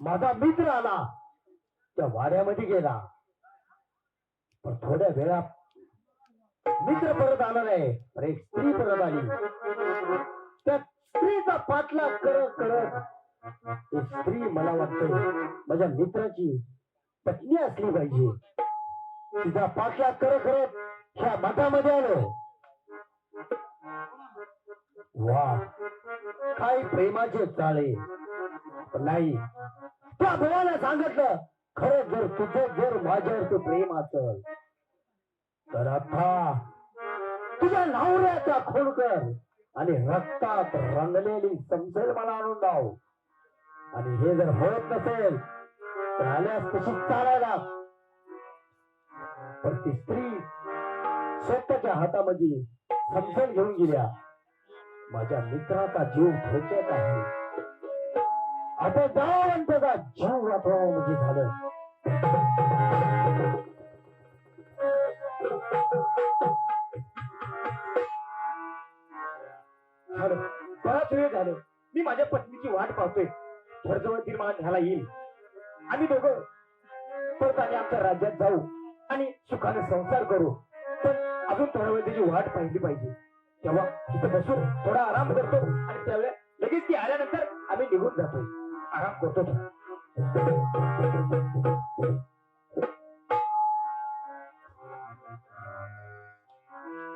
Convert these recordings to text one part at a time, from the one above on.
माझा मित्र आला. त्या वाड्यामध्ये गेला. पण थोड्या वेळा मित्र परत आला नाही. पण एक स्त्री परत आली. त्या स्त्रीचा पाठलाग करत करत ती स्त्री मला वाटते माझ्या मित्राची पत्नी असली पाहिजे. तिचा पाठलाग करत करत ह्या मठामध्ये आलो. वा. प्रेमाचे चाळे पण नाही. त्या भावाला सांगितलं खरं जर तुझं जर माझ्यावर प्रेम असल तर आता तुझ्या नवऱ्याचा खून कर आणि रक्तात रंगलेली समजेल मला आणून लाव आणि हे जर होत नसेल तर आल्यास तशी चालायला. पण ती स्त्री स्वतःच्या हातामध्ये समजून घेऊन गेल्या. माझ्या मित्राचा जीव धोक्यात आहे. आता जाव आणि त्याचा जीव वाचवा म्हणजे झालं. झालं. बराच वेळ झालं. मी माझ्या पत्नीची वाट पाहतोय. घरजवळ निर्माण घ्यायला येईल. आम्ही दोघं परत आणि आमच्या राज्यात जाऊ आणि सुखाने संसार करू. पण अजून थोड्या वेळ त्याची वाट पाहिली पाहिजे. तेव्हा तिथं बसून थोडा आराम करतो आणि त्यावेळेस लगेच ती आल्यानंतर आम्ही निघून जातोय. आराम करतो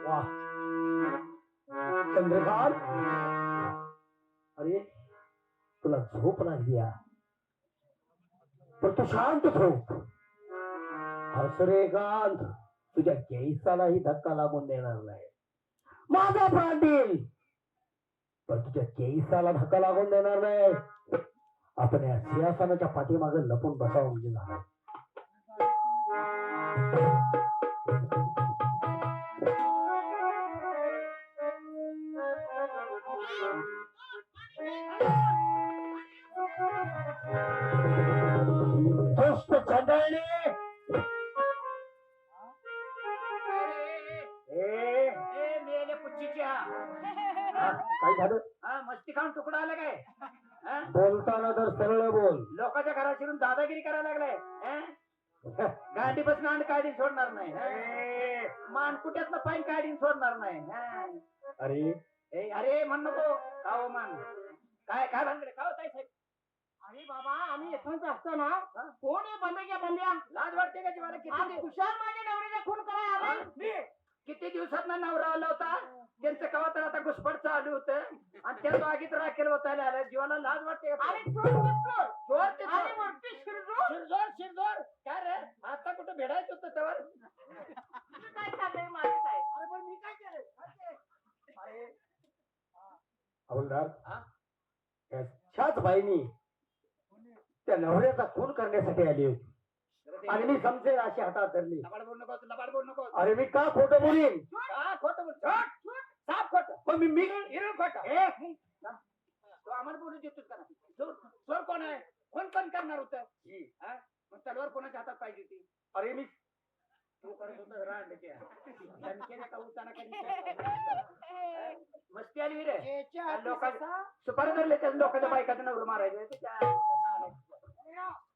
वा. चंद्रकांत. अरे तुला झोप नाही पण तू शांत झोप. हसरेकांत तुझ्या केसालाही धक्का लागून देणार नाही. माझा प्राण देईल पण तुझ्या केईसाला धक्का लागून देणार नाही. आपण या सिंहासनाच्या पाठीमागे लपून बसावून गेला म्हणजे बोलताना तर सरळ बोल. लोकांच्या घरात शिरून दादागिरी करायला लागलाय हा? गाडी बसून अंड काढीन सोडणार नाही हा? मानकुट्यातलं पाईन काढीन सोडणार नाही हा? अरे. ए, अरे म्हण नको. काव मान. काय काय भानगडे? काव ताई साहेब. अरे बाबा आम्ही येथूनच असताना कोण आहे बंब्या बंब्या लाज वाटते का जीवाला? किती दिवस- तुषार माझ्या नवऱ्याचा खून करायला हा? आलाय मी किती दिवसात नवरा आला होता? त्यांचं कवा तर आता घुसपट चालू होतं. त्या बागेत राखेल होतायला आलं जीवाला लाज वाटते. का अरे ते अरे. वरती शिरजोर. शिरजोर काय रे? आता कुठं भेटायचं होतं तेव्हा? तुझं काय चाललंय माझं काय? अरे पण मी काय केलं अरे. हवलदार हा? त्याच्याच बाईनी त्या नवऱ्याचा खून करण्यासाठी आली होती. आणि मी समजेल अशी हातात धरली. लबाड बोल नको लबाड बोल नको अरे मी का खोटं बोलीन? हा खोटं बोल छोट, छोट, साफ खोट पण मी मी इरुळ खोट ए तो आम्हाला बोलू देतोस का? चोर चोर कोण आहे? कोण कोण करणार होतं? हा? मग तलवार कोणाच्या हातात पाहिजे होती? अरे मी तू करत होता रांडच्या धमक्याने का उताना मस्ती आली रे. लोकांना सुपारी धरले त्या लोकांच्या बायकाचं नवर मारायचं.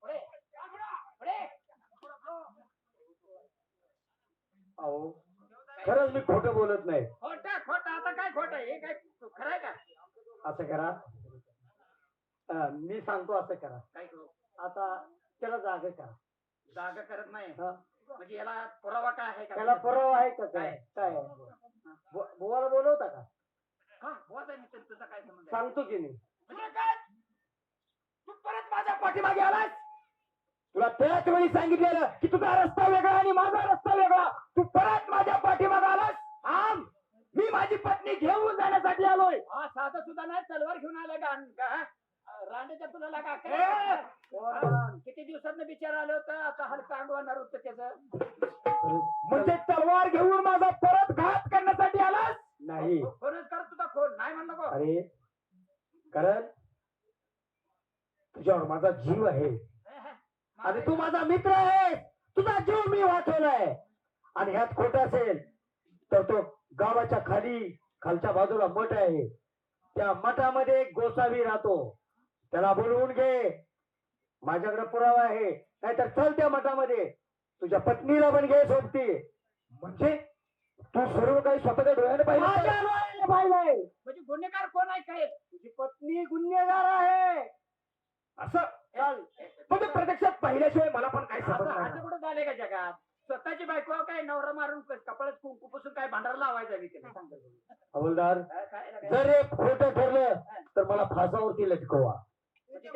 पुढे, पुढे. अहो खरंच मी खोटं बोलत नाही खोटं खोटं आता काय खोटं हे काय खरंय का असं करा. मी सांगतो असं करा. काय करू? आता त्याला जागा करा. जागा करत नाही? हा? म्हणजे याला पुरावा काय आहे का? त्याला पुरावा आहे का? काय? काय? बुवाला बोलवता का? हा बुवाचा मित्र तुझा काय संबंध आहे? सांगतो की मी. म्हणजे काय? तू परत माझ्या पाठीमागे आलास? तुला त्याच वेळी सांगितलेलं की तुझा रस्ता वेगळा आणि माझा रस्ता वेगळा. तू परत माझ्या पाठीमागे आलास? आम मी माझी पत्नी घेऊन जाण्यासाठी आलोय. हा साधा सुद्धा नाही तलवार घेऊन आला का का? रांडेच्या तुला लागा! किती दिवसात बिचार आलं होतं? आता हलका अंगवणार होतं त्याचं. म्हणजे तलवार घेऊन माझा परत घात करण्यासाठी आलास? नाही. फोनच कर तुझा फोन. नाही म्हण नको. अरे कारण तुझ्यावर माझा जीव आहे. आणि तू माझा मित्र आहे तुझा जीव मी वाचवलाय. आणि ह्यात खोट असेल तर तो गावाच्या खाली खालच्या बाजूला मठ आहे. त्या मठामध्ये एक गोसावी राहतो. त्याला बोलवून घे. माझ्याकडे पुरावा आहे. नाहीतर चल त्या मठामध्ये. तुझ्या पत्नीला पण घे सोबती. म्हणजे तू सर्व काही स्वतःच्या डोळ्याने पाहिजे पाहिलंय. म्हणजे गुन्हेगार कोण आहे काय? तुझी पत्नी गुन्हेगार आहे. असं. ते प्रत्यक्षात पाहिल्याशिवाय मला पण काय असं कुठं झालंय का जगात? स्वतःची बायको काय नवरा मारून कपाळात कुंकू पुसून काय भांडार लावायचा मी सांगतो. हवलदार काय- जर हे खोटं ठरलं तर मला फासावरती लटकवा.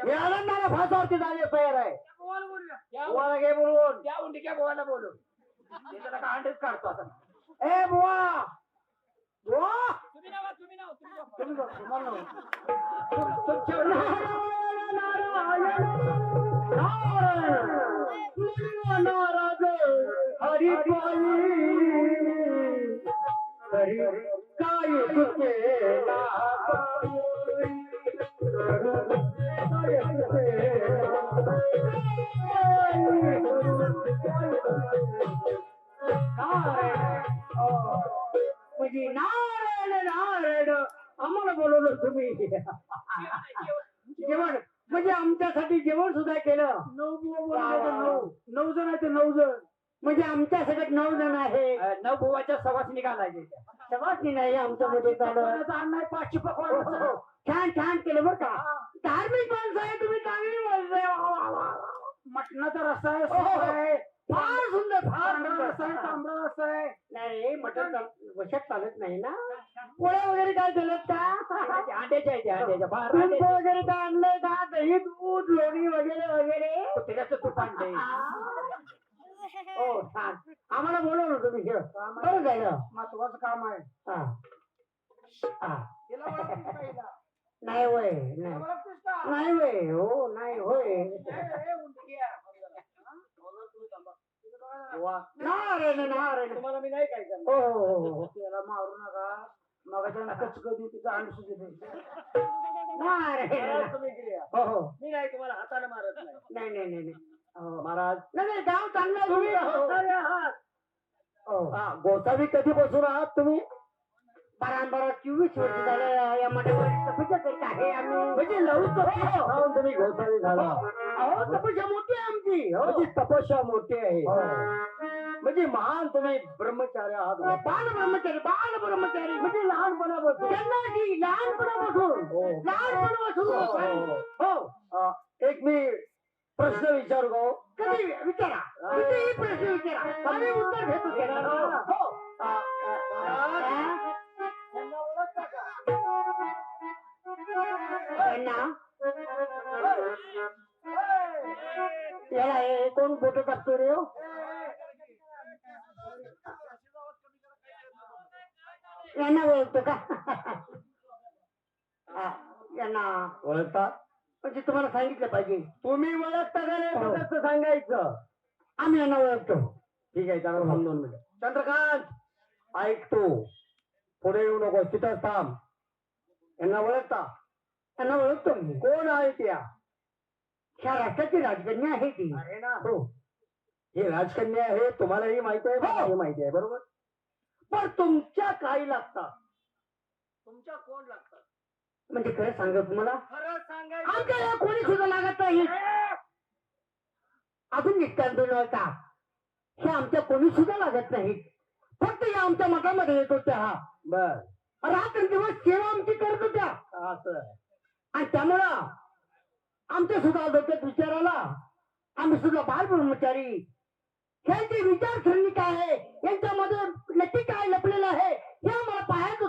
मी आनंदाला फासावरती जायला तयार आहे. बोल बोल ना. त्या तुम्हाला बोलवून त्या बोवाला बोलू ते त्याला का अंडेच काढतो आता? ए बुवा! बुवा! तुम्ही नावा तुम्ही नाव तुम्ही नाव. तुम्ही बघ, तुम्हाला नाही. तुम- तुमच्यावर हरी काय तुझे म्हणजे नारायण नारायण आम्हाला बोलवलं तुम्ही जेवण म्हणजे आमच्यासाठी जेवण सुद्धा केलं. नऊ तर नऊ. नऊ जण आहेत नऊ जण. म्हणजे आमच्या सगळ्यात नऊ जण आहे नऊ बुवाच्या सवास निघालायचे सवासनी नाही कोणाचं अन्न आहे पाचशे हो, पकवान हो, हो. छान छान केलं बरं का. धार्मिक माणसं आहे तुम्ही चांगली वा. मटणाचा रस्सा आहे हो, हो. फार सुंदर फार रस्सा आहे तांबडा रस्सा आहे. नाही मटण चाल- वशात चालत नाही ना. पोळ्या वगैरे काय चालत का? तूप अंड्याच्या. वगैरे काय आणलंय का? दही दूध लोणी वगैरे वगैरे. कुत्र्याचं तूप आणलंय हो छान आम्हाला बोलवलं तुम्ही. बरं झालं महत्वाचं काम आहे हा. हा. तिला ओळखतीस का हिला? नाही वय नाही ओळखतीस का? नाही वय हो नाही होय ए, ए, उंडकी आहे. वा. नारायण नारायण तुम्हाला मी नाही काय करणार हो हो हो, हो त्याला मारू नका मग कच कधी तिचं अंड सुद्धा नारायण तुम्ही इकडे या. हो हो मी नाही तुम्हाला हाताने मारत नाही नाही नाही नाही नाही हो, महाराज। नाही गाव चांगलं तुम्ही आहात हो. हा, गोसावी कधीपासून आहात तुम्ही? बारा चोवीस वर्ष झालं या मठावर तपस्या करीत आहे आम्ही म्हणजे लढू तुम्ही गोसावी झाला अहो तपस्या मोठी आहे आमची म्हणजे तपस्या मोठी आहे म्हणजे महान तुम्ही ब्रह्मचारी आहात बाल ब्रह्मचारी बाल ब्रह्मचारी। म्हणजे लहानपणापासून जन्माची लहानपणापासून लहानपणापासून हो एक मी प्रश्न विचारू का हो? कधी विचारा. कधीही प्रश्न विचारा. आम्ही उत्तर घेतो हो. हो. याला हे कोण बोट टाकतो रे हो? यांना ओळखतो का? यांना. ओळखतात म्हणजे तुम्हाला सांगितलं पाहिजे. तुम्ही ओळखता का नाही हो. फक्त सांगायचं? आम्ही यांना ओळखतो. ठीक आहे त्याला थांब दोन मिनिट. चंद्रकांत ऐक तू पुढे येऊ नको तिथंच थांब. यांना ओळखता? त्यांना ओळखतो मी. कोण आहे त्या ह्या राष्ट्राची राजकन्या आहे ती. आहे ना. हो. ही राजकन्या आहे तुम्हालाही माहिती आहे मलाही माहिती आहे बरोबर? पण तुमच्या काही लागतात तुमच्या कोण लागतात म्हणजे खरं सांगा तुम्हाला? आमच्या कोणी सुद्धा लागत नाही. अजून निष्कांत नव्हता हे आमच्या कोणी सुद्धा लागत नाही. फक्त या आमच्या मठामध्ये येत होत्या. हा बर. रात्र दिवस सेवा आमची करत होत्या. आणि त्यामुळं आमच्या सुद्धा डोक्यात विचार आला. आम्ही सुद्धा बाल ब्रह्मचारी. यांची विचारसरणी काय आहे? यांच्यामध्ये नक्की काय लपलेलं आहे? हे आम्हाला पाहायचं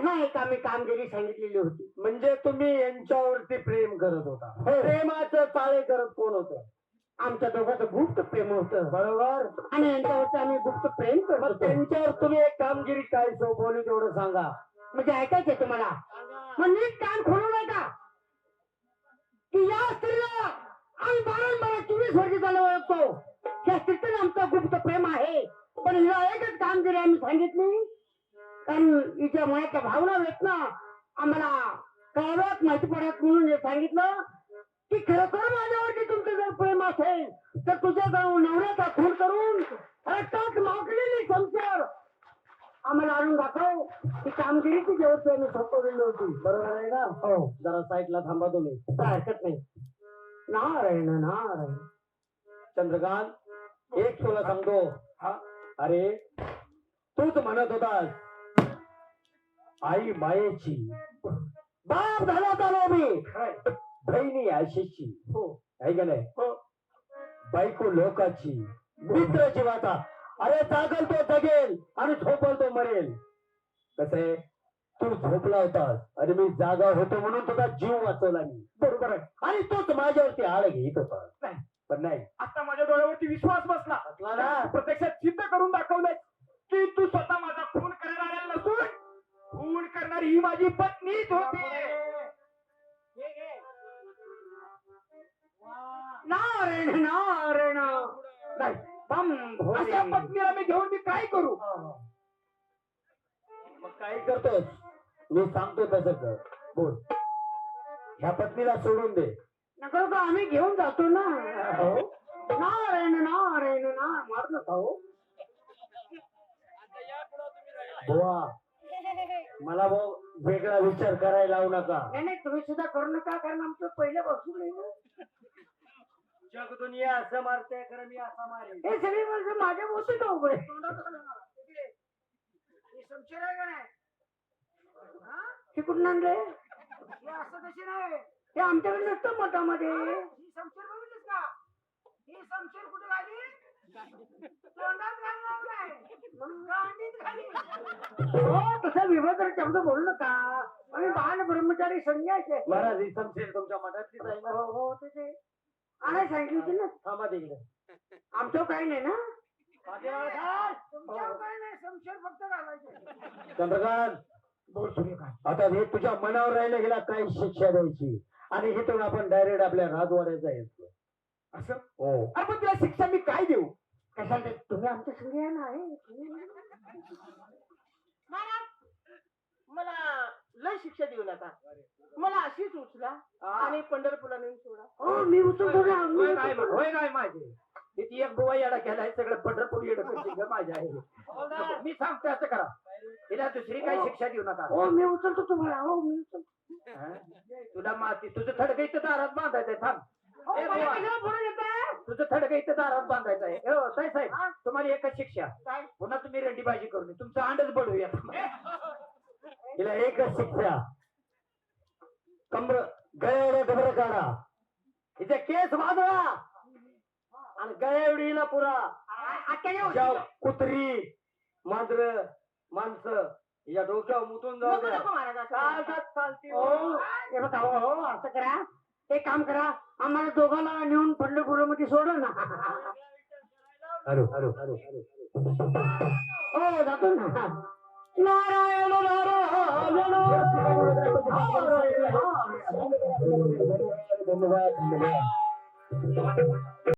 त्यांना एक आम्ही कामगिरी सांगितलेली होती. म्हणजे तुम्ही यांच्यावरती प्रेम करत होता. प्रेमाचं चाळे करत कोण होतं? आमच्या दोघांचं गुप्त प्रेम होतं. बरोबर. आणि यांच्यावरती आम्ही गुप्त प्रेम करत त्यांच्यावर तुम्ही एक कामगिरी काय सोपवली तेवढं सांगा. म्हणजे ऐकायचंय तुम्हाला? नीट कान खोलू नका की या स्त्रीला आम्ही बारा बारा चोवीस वर्ष झालं ओळखतो? त्या स्त्रीचं आमचं गुप्त प्रेम आहे. पण हिला एकच कामगिरी आम्ही सांगितली. कारण हिच्या मनाच्या भावना वेदना आम्हाला कळव्यात माहिती पडत म्हणून हे सांगितलं की खरोखर माझ्यावरती तुमचं जर प्रेम असेल तर तुझ्या जाऊन नवऱ्याचा खून करून रक्तात मागलेली संसार आम्हाला आणून दाखव. ती कामगिरी ती जेवढी आम्ही सोपवलेली होती. बरोबर आहे ना? हो. जरा साईडला थांबा तुम्ही. काय हरकत नाही. नारायण नारायण. चंद्रकांत एक तुला सांगतो. हा? अरे तूच म्हणत होतास आई मायेची. बाप झाला झालो मी बहिणी आशेची हो. आहे का नाही? हो. बायको लोकाची. मित्र जीवाचा अरे जागल तो जगेल. आणि झोपल तो मरेल. कसे तू झोपला होतास. आणि मी जागा होतो म्हणून तुझा जीव वाचवला मी. बरोबर आहे. आणि तूच माझ्यावरती आळ घेत होता. पण नाही. आता माझ्या डोळ्यावरती विश्वास बसला. ना? प्रत्यक्षात सिद्ध करून दाखवलंय की तू स्वतः माझा खून करणारी ही माझी पत्नीच होती. नारायण नारायण. अशा पत्नीला मी घेऊन मी काय करू? मग काय करतोस? मी सांगतो तसं कर. बोल. ह्या पत्नीला सोडून दे. नको का आम्ही घेऊन जातो ना. हो? नारायण नारायण ना मार नका हो? बुवा. मला भाऊ वेगळा विचार करायला लावू नका. नाही नाही तुम्ही सुद्धा करू नका कारण आमचं पहिलं बसून आहे ना. जग दुनिया असं मारते खरं मी असा मारेन. हे सगळी माणसं माझ्या का उभे हे कुठून आणले असं कशी नाही. हे आमच्याकडे नसतं मठामध्ये. शमशेर बघितलीस का? ही शमशेर कुठे घाली तोंडात घालणार नाही. मग गांडीत घाली हो तसा विभद्र शब्द बोलू नका आम्ही बाल ब्रह्मचारी संन्यास महाराज ही समजेल तुमच्या मठातलीच आहे ना? हो हो ते ते. आणाय सांगितली होती ना थांबा तिकडे आमच्यावर काही नाही ना? पाटील! तुमच्यावर काही नाही शमशेर फक्त घालायचे. चंद्रकांत! बोल सूर्यकांत. आता हे तुझ्या मनावर राहिलं गेला काय शिक्षा द्यायची. आणि इथून आपण डायरेक्ट आपल्या राजवाड्याचा यायचं असं? हो. अरे पण तुला शिक्षा मी काय देऊ? कशाला? ते- तुम्ही आमच्या संगी आहे ना आहे. मला लय शिक्षा देऊ नका. मला अशीच उचला आणि पंढरपूरला नेऊन सोडा. हो मी उचलतो ना. मी होय काय उचलतो. होय काय माझे. एक गोवा येडा केलाय सगळं पंढरपूर येडं ग माझ्या आहे. मी सांगतो असं करा. तिला दुसरी काही शिक्षा देऊ नका. हो मी उचलतो तुम्हाला. हो मी उचलतो. हा? तुला माती तुझं थडकं इथं दारात बांधायचंय थांब. हो, ए, बुवा. पुढे? तुझं थडकं इथं दारात बांधायचं आहे. हो साहेब साहेब? तुम्हाला एकच शिक्षा. काय? पुन्हा तुम्ही रंडी भाजी करून. तुमचं अंडच बडूया. तिला एकच शिक्षा. कमर गळ्या डबर काढा. हिचे केस वाजवा. आणि गळ्या एवढीला पुरा कुत्री. मांजर माणसं. या डोक्यावर मुतून जाऊ द्या. चालतात चालती हो. हे बघा हो हो असं करा. एक काम करा. आम्हाला दोघांना नेऊन पंढरपूरमध्ये सोडा ना. Hello hello. हो जातो ना. नारायण नारायण धन्यवाद.